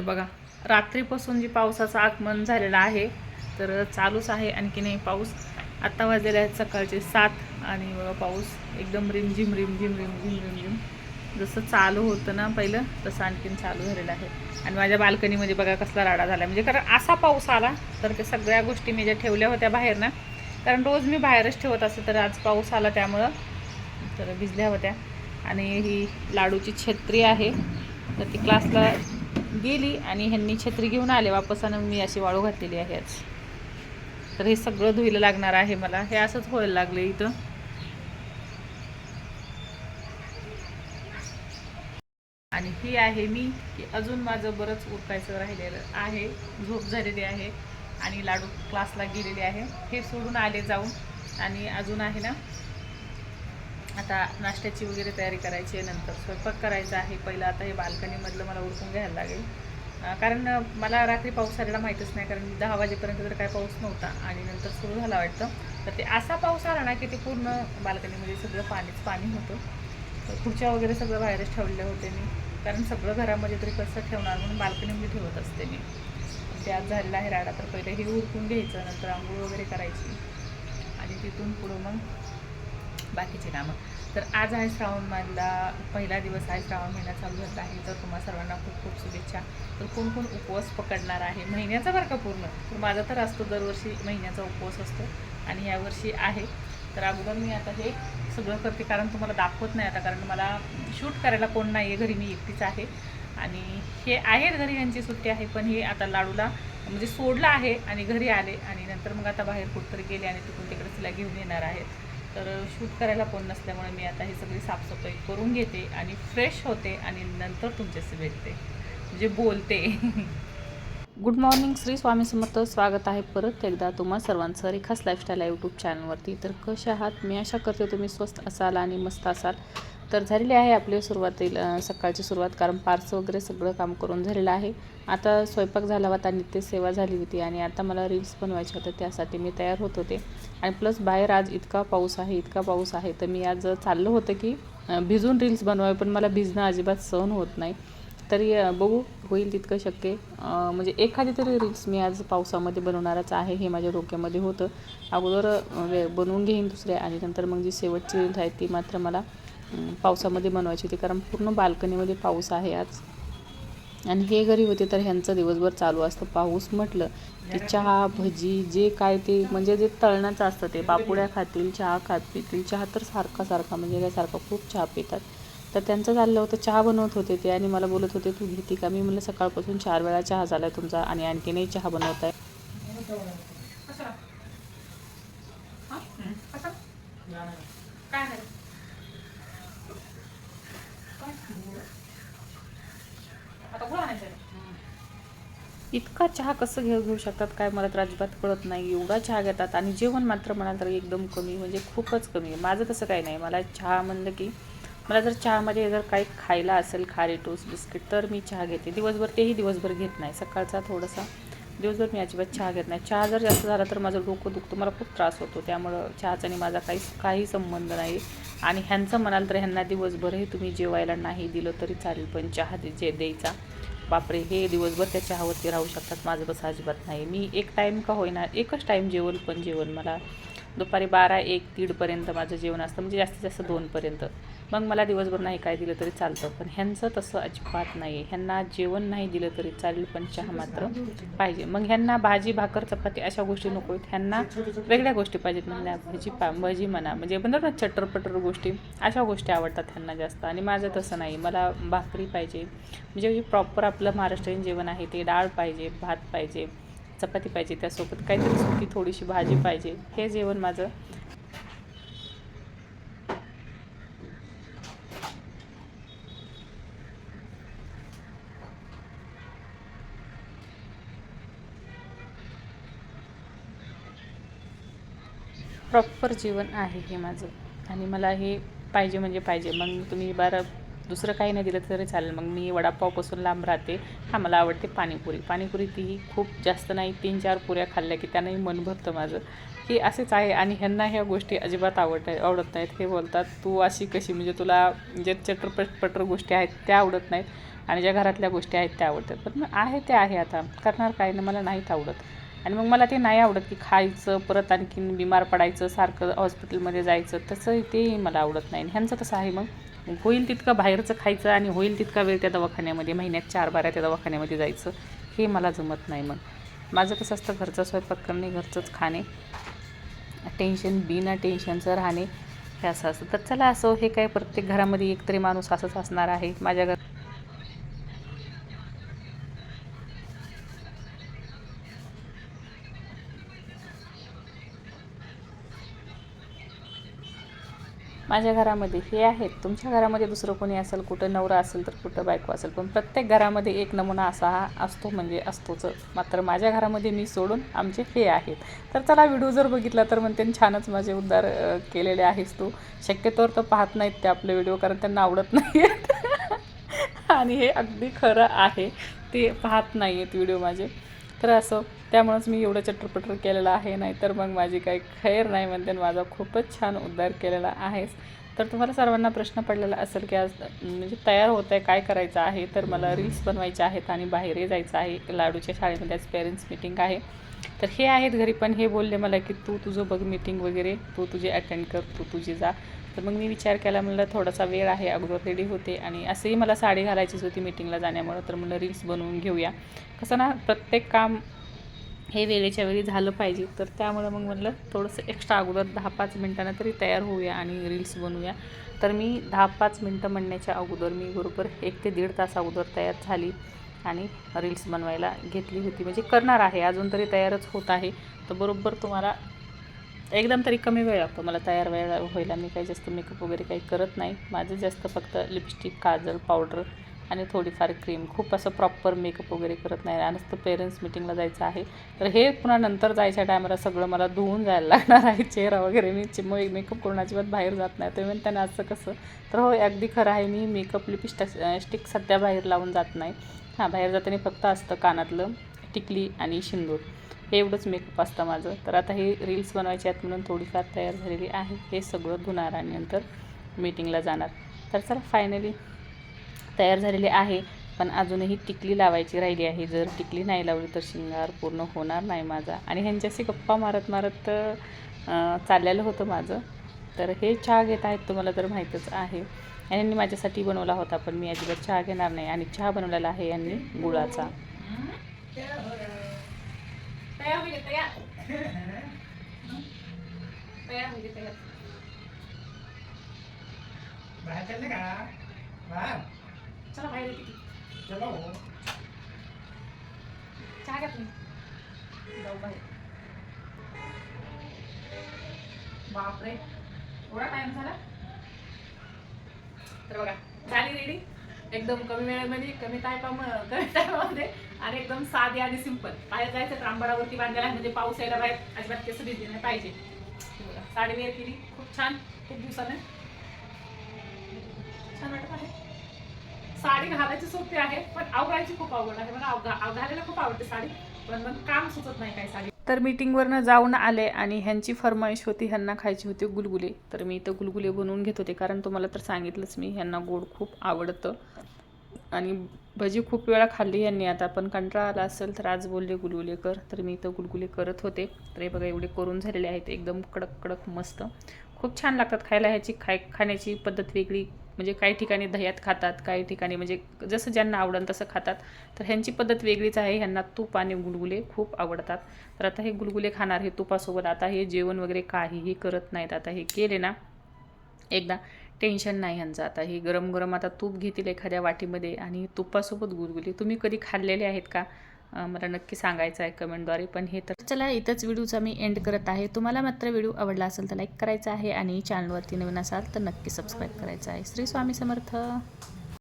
बघा रात्रीपासून जे पावसाचं आगमन झालेलं आहे तर चालूच आहे आणखी नाही पाऊस. आत्ता वाजलेले आहेत सकाळचे सात आणि बघा पाऊस एकदम रिमझिम रिमझिम रिमझिम रिमझिम. जसं चालू होतं ना पहिलं तसं आणखीन चालू झालेलं आहे. आणि माझ्या बाल्कनीमध्ये बघा कसला राडा झाला म्हणजे कारण असा पाऊस आला तर ते सगळ्या गोष्टी मी ज्या ठेवल्या होत्या बाहेर ना कारण रोज मी बाहेरच ठेवत असते तर आज पाऊस आला त्यामुळं तर भिजल्या होत्या. आणि ही लाडूची छत्री आहे तर ती क्लासला गेली आणि ह्यांनी छत्री घेऊन आले. वापस आणि मी अशी वाळू घातलेली आहे आज. तर हे सगळं धुईला लागणार आहे मला. हे असंच व्हायला लागलं इथं. आणि ही आहे मी की अजून माझं बरंच उरकायचं राहिलेलं आहे. झोप झालेली आहे आणि लाडू क्लासला गेलेली आहे. हे सोडून आले जाऊन. आणि अजून आहे ना आता नाश्त्याची वगैरे तयारी करायची आहे नंतर स्वयंपाक करायचा आहे. पहिलं आता हे बाल्कनीमधलं मला उरकून घ्यायला लागेल. कारण मला रात्री पाऊस आलेला माहीतच नाही कारण दहा वाजेपर्यंत तर काय पाऊस नव्हता आणि नंतर सुरू झाला वाटतं. तर ते असा पाऊस आला ना की ते पूर्ण बाल्कनीमध्ये सगळं पाणीच पाणी होतं. तर खुर्च्या वगैरे सगळं बाहेरच ठेवले होते मी. कारण सगळं घरामध्ये तरी कसं ठेवणार म्हणून बाल्कनीमध्ये ठेवत असते मी. ते आज आहे राडा तर पहिले हे उरकून घ्यायचं नंतर आंघोळ वगैरे करायची. आणि तिथून पुढं मग बाकीचे कामं. तर आज आहे श्रावण महिला पहिला दिवस आहे श्रावण महिना चालू झाला आहे. तर तुम्हा सर्वांना खूप खूप शुभेच्छा. तर कोण कोण उपवास पकडणार आहे? महिन्याचा बरं का पूर्ण? तर माझा तर असतो दरवर्षी महिन्याचा उपवास असतो आणि यावर्षी आहे. तर अगोदर मी आता हे सगळं करते कारण तुम्हाला दाखवत नाही आता कारण मला शूट करायला कोण नाही आहे घरी मी एकटीच आहे. आणि हे आहेत घरी यांची सुट्टी आहे पण हे आता लाडूला म्हणजे सोडलं आहे आणि घरी आले आणि नंतर मग आता बाहेर कुठंतरी गेले आणि तिकडून तिकडे तिला घेऊन येणार आहेत. तर शूट करायला कोण नसल्यामुळे मी आता ही सगळी साफसफाई करून घेते आणि फ्रेश होते आणि नंतर तुमच्याशी भेटते. म्हणजे बोलते. Good morning Shri Swami Samarth. स्वागत आहे परत एकदा तुम्हा सर्वांचं रेखास लाईफस्टाईल यूट्यूब चॅनलवरती तर कसे आहात? मी आशा करते तुम्ही स्वस्त असाल आणि मस्त असाल. तर झालेली आहे आपली सुरुवातीला सकाळची सुरुवात. कारण पार्स वगैरे सगळं काम करून झालेलं आहे. आता स्वयंपाक झाला होता नित्यसेवा झाली होती आणि आता मला रील्स बनवायचे होते त्यासाठी मी तयार होत होते. आणि प्लस बाहेर आज इतका पाऊस आहे इतका पाऊस आहे तर मी आज चाललं होतं की भिजून रील्स बनवावे पण मला भिजणं अजिबात सहन होत नाही. तरी बघू होईल तितकं शक्य. म्हणजे एखादी तरी रील्स मी आज पावसामध्ये बनवणारच आहे हे माझ्या डोक्यामध्ये होतं. अगोदर बनवून घेईन दुसरे आणि नंतर मग जी शेवटची रील्स आहे ती मात्र मला पावसामध्ये बनवायची होती कारण पूर्ण बाल्कनीमध्ये पाऊस आहे आज. आणि हे घरी होते तर ह्यांचं दिवसभर चालू असतं पाऊस म्हटलं की चहा भजी जे काय ते म्हणजे जे तळणाचं असतं ते पापुड्या खातील चहा खात पितील चहा तर सारखा सारखा म्हणजे काय सारखा खूप चहा पितात. तर त्यांचं चाललं होतं चहा बनवत होते ते आणि मला बोलत होते तू घेते का? मी म्हणलं सकाळपासून चार वेळा चहा झाला आहे तुमचा आणि आणखीनही चहा बनवत आहे इतका चहा कसं घेऊ घेऊ शकतात काय मला तर अजिबात कळत नाही. एवढा चहा घेतात आणि जेवण मात्र म्हणाल तर एकदम कमी म्हणजे खूपच कमी आहे. माझं तसं काही नाही. मला चहा म्हणलं की मला जर चहामध्ये जर काही खायला असेल खारी टोस्ट बिस्किट तर मी चहा घेते. दिवसभर तेही दिवसभर घेत नाही. सकाळचा थोडासा दिवसभर मी अजिबात चहा घेत नाही. चहा जर जास्त झाला तर माझं डोकं दुखतं. मला खूप त्रास होतो. त्यामुळं चहाचा आणि माझा काही काही संबंध नाही. आणि ह्यांचं म्हणाल तर ह्यांना दिवसभरही तुम्ही जेवायला नाही दिलं तरी चालेल पण चहा दे- जे द्यायचा बापरे हे दिवसभर त्याच्या चहावरती राहू शकतात माझं कसं अजिबात नाही. मी एक टाईम का होईना एकच टाईम जेवण पण जेवण मला. दुपारी बारा एक दीडपर्यंत माझं जेवण असतं म्हणजे जास्तीत जास्त दोनपर्यंत. मग मला दिवसभर नाही काय दिलं तरी चालतं पण ह्यांचं तसं अजिबात नाही. आहे ह्यांना जेवण नाही दिलं तरी चालेल पण चहा मात्र पाहिजे. मग ह्यांना भाजी भाकर चपाती अशा गोष्टी नको आहेत. ह्यांना वेगळ्या गोष्टी पाहिजेत. म्हणजे भजी पा भजी म्हणा म्हणजे म्हणतात ना चटरपटर गोष्टी अशा गोष्टी आवडतात ह्यांना जास्त. आणि माझं तसं नाही. मला भाकरी पाहिजे. म्हणजे जे प्रॉपर आपलं महाराष्ट्रीयन जेवण आहे. ते डाळ पाहिजे भात पाहिजे चपाती पाहिजे त्यासोबत काहीतरी सुकी थोडीशी भाजी पाहिजे. हे जेवण माझं प्रॉपर जीवन आहे हे माझं. आणि मला हे पाहिजे म्हणजे पाहिजे. मग तुम्ही बरं दुसरं काही नाही दिलं तरी चालेल. मग मी वडापावपासून लांब राहते. हा मला आवडते पाणीपुरी. पाणीपुरी तीही खूप जास्त नाही तीन चार पुऱ्या खाल्ल्या की त्यानंही मन भरतं माझं. हे असेच आहे आणि ह्यांना ह्या गोष्टी अजिबात आवडत आवडत नाहीत. हे बोलतात तू अशी कशी? म्हणजे तुला जे चटरपटपटर गोष्टी आहेत त्या आवडत नाहीत. आणि ज्या घरातल्या गोष्टी आहेत त्या आवडतात. पण आहे त्या आहे आता. करणार काय? ना मला नाहीत आवडत. आणि मग मला ते नाही आवडत की खायचं परत आणखीन बिमार पडायचं सारखं हॉस्पिटलमध्ये जायचं. तसं तेही मला आवडत नाही. ह्यांचं कसं आहे मग? होईल तितकं बाहेरचं खायचं आणि होईल तितका वेळ त्या दवाखान्यामध्ये महिन्यात चार बारा त्या दवाखान्यामध्ये जायचं हे मला जमत नाही मग. माझं कसं असतं घरचा स्वयंपाक करणे घरचंच खाणे. टेन्शन बिना टेन्शनचं राहणे हे असं असतं. तर चला असो हे काय प्रत्येक घरामध्ये एकतरी माणूस असंच असणार आहे. माझ्या घर माझ्या घरामध्ये हे आहेत. तुमच्या घरामध्ये दुसरं कोणी असेल कुठं नवरा असेल तर कुठं बायको असेल. पण प्रत्येक घरामध्ये एक नमुना असा हा असतो म्हणजे असतोच. मात्र माझ्या घरामध्ये मी सोडून आमचे हे आहेत. तर चला व्हिडिओ जर बघितला तर म्हणते छानच माझे उद्धार केलेले आहेस तू. शक्यतोवर तर पाहत नाहीत ते आपले व्हिडिओ कारण त्यांना आवडत नाही आणि हे अगदी खरं आहे. ते पाहत नाही आहेत व्हिडिओ माझे. तर असं त्यामुळंच मी एवढं चटरपटर केलेलं आहे. नाहीतर मग माझी काही खैर नाही म्हणते. आणि माझा खूपच छान उद्धार केलेला आहेस. तर तुम्हाला सर्वांना प्रश्न पडलेला असेल की आज म्हणजे तयार होत आहे काय करायचं आहे? तर मला रील्स बनवायचे आहेत आणि बाहेरही जायचं आहे. लाडूच्या शाळेमध्ये आज पेरेंट्स मिटिंग आहे. तर हे आहेत घरी पण हे बोलले मला की तू तुझं बघ मीटिंग वगैरे. तू तुझी अटेंड कर. तू तुझी जा. तर मग मी विचार केला म्हणलं थोडासा वेळ आहे अगोदर रेडी होते. आणि असंही मला साडी घालायचीच होती मीटिंगला जाण्यामुळं तर म्हणलं रील्स बनवून घेऊया. कसं ना प्रत्येक काम हे वेळेच्या वेळी झालं पाहिजे. तर त्यामुळं मग म्हणलं थोडंसं एक्स्ट्रा अगोदर दहा पाच मिनटानं तरी तयार होऊया आणि रील्स बनवूया. तर मी दहा पाच मिनटं म्हणण्याच्या अगोदर मी बरोबर एक ते दीड तास अगोदर तयार झाली आणि रील्स बनवायला घेतली होती. म्हणजे करणार आहे अजून तरी तयारच होत आहे. तर बरोबर तुम्हाला एकदम तरी कमी वेळ लागतो. मला तयार वेळ व्हायला मी काही जास्त मेकअप वगैरे काही करत नाही. माझं जास्त फक्त लिपस्टिक काजल पावडर आणि थोडीफार क्रीम खूप असं प्रॉपर मेकअप वगैरे करत नाही. आणि नुसतं पेरेंट्स मिटिंगला जायचं आहे. तर हे पुन्हा नंतर जायच्या टायमाला सगळं मला धुवून जायला लागणार आहे. चेहरा वगैरे मी चिम मेकअप करून अजिबात बाहेर जात नाही. ते म्हणते त्यांना असं कसं? तर हो अगदी खरं आहे. मी मेकअप लिपस्टिक स्टिक सध्या बाहेर लावून जात नाही. हां बाहेर जाताना फक्त असतं कानातलं टिकली आणि शिंदूर. हे एवढंच मेकअप असतं माझं. तर आता हे रील्स बनवायचे आहेत म्हणून थोडीफार तयार झालेली आहे. हे सगळं धुणार आणि नंतर मीटिंगला जाणार. तर चला फायनली तयार झालेली आहे. पण अजूनही टिकली लावायची राहिली आहे. जर टिकली नाही लावली तर शिंगार पूर्ण होणार नाही माझा. आणि ह्यांच्याशी गप्पा मारत मारत चाललेलं होतं माझं. तर हे चहा घेत आहेत तुम्हाला तर माहीतच आहे. यांनी माझ्यासाठी बनवला होता पण मी अजिबात चहा घेणार नाही. आणि चहा बनवलेला आहे यांनी गुळाचा. तयार होईल तयार तयार होईल तयार बाहेर चालले का बाहेर चला बाहेर येते की. चलो चहा घ्या तुम्ही जाऊ बाहेर बापरे एवढा टाइम झाला. तर बघा झाली रेडी एकदम कमी वेळेमध्ये कमी टायपा कमी टायमामध्ये आणि एकदम साधी आणि सिंपल बाहेर जायचं तर आंबाडावरती बांधायला म्हणजे पाऊस यायला बाहेर अजिबात केस भिजली नाही पाहिजे. साडी वेअर केली. खूप छान. खूप दिवसाने. छान वाटत आहे. साडी घालायची सोपी आहे पण आवडायची खूप आवड आहे. मला घालायला खूप आवडते साडी पण मग काम सुचत नाही काही साडी. तर मीटिंगवरनं जाऊन आले आणि ह्यांची फरमाईश होती ह्यांना खायची होती गुलगुले. तर मी इथं गुलगुले बनवून घेत होते कारण तुम्हाला तर सांगितलंच मी ह्यांना गोड खूप आवडतं. आणि भजी खूप वेळा खाल्ली यांनी. आता पण कंटाळा आला असेल तर आज बोलले गुलगुले कर तर मी इथं गुलगुले करत होते. तर हे बघा एवढे करून झालेले आहेत. एकदम कडक कडक मस्त. खूप छान लागतात खायला ह्याची. खाय खाण्याची पद्धत वेगळी. म्हणजे काही ठिकाणी दह्यात खातात काही ठिकाणी म्हणजे जसं ज्यांना आवडन तसं खातात. तर ह्यांची पद्धत वेगळीच आहे. ह्यांना तूप आणि गुलगुले खूप आवडतात. तर आता हे गुलगुले खाणार हे तुपासोबत. आता हे जेवण वगैरे काहीही करत नाहीत. आता हे केले ना एकदा टेन्शन नाही ह्यांचं आता हे गरम गरम आता तूप घेतील एखाद्या वाटीमध्ये आणि तुपासोबत गुलगुली तुम्ही कधी खाल्लेले आहेत का? मला नक्की सांगायचं आहे कमेंटद्वारे. पण हे तर चला इथंच व्हिडिओचा मी एंड करत आहे. तुम्हाला मात्र व्हिडिओ आवडला असेल तर लाईक करायचा आहे आणि चॅनलवरती नवीन असाल तर नक्की सबस्क्राईब करायचं आहे. श्री स्वामी समर्थ.